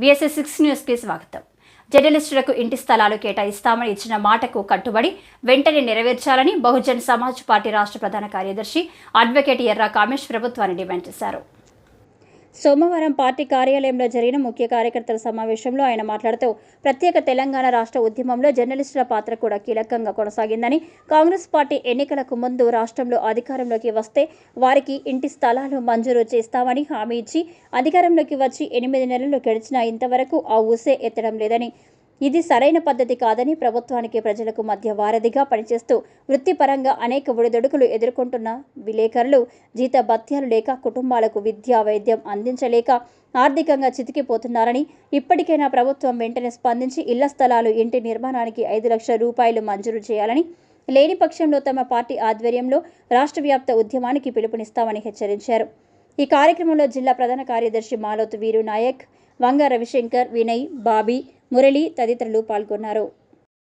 VSS six న్యూస్కి స్వాగతం. జర్నలిస్టులకు ఇంటి స్థలాలు కేటాయిస్తామని ఇచ్చిన మాటకు కట్టుబడి వెంటనే నెరవేర్చాలని బహుజన్ సమాజ్ పార్టీ రాష్ట్ర ప్రధాన కార్యదర్శి అడ్వకేట్ ఎర్రా కామేష్ ప్రభుత్వాన్ని డిమాండ్ చేశారు. సోమవారం పార్టీ కార్యాలయంలో జరిగిన ముఖ్య కార్యకర్తల సమావేశంలో ఆయన మాట్లాడుతూ ప్రత్యేక తెలంగాణ రాష్ట్ర ఉద్యమంలో జర్నలిస్టుల పాత్ర కూడా కీలకంగా కొనసాగిందని కాంగ్రెస్ పార్టీ ఎన్నికలకు ముందు రాష్ట్రంలో అధికారంలోకి వస్తే వారికి ఇంటి స్థలాలు మంజూరు చేస్తామని హామీ ఇచ్చి అధికారంలోకి వచ్చి ఎనిమిది నెలలు గడిచినా ఇంతవరకు ఆ ఊసే ఎత్తడం లేదని ఇది సరైన పద్ధతి కాదని ప్రభుత్వానికి ప్రజలకు మధ్య వారధిగా పనిచేస్తూ వృత్తిపరంగా అనేక ఒడిదొడుకులు ఎదుర్కొంటున్న విలేకరులు జీత భత్యాలు లేక కుటుంబాలకు విద్యా వైద్యం అందించలేక ఆర్థికంగా చితికిపోతున్నారని ఇప్పటికైనా ప్రభుత్వం వెంటనే స్పందించి ఇళ్ళ స్థలాలు ఇంటి నిర్మాణానికి ఐదు లక్షల రూపాయలు మంజూరు చేయాలని లేని పక్షంలో తమ పార్టీ ఆధ్వర్యంలో రాష్ట్ర వ్యాప్త ఉద్యమానికి పిలుపునిస్తామని హెచ్చరించారు. ఈ కార్యక్రమంలో జిల్లా ప్రధాన కార్యదర్శి మాలోత్ వీరు నాయక్ వంగ రవిశంకర్ వినయ్ బాబీ మురళి తదితరులు పాల్గొన్నారు.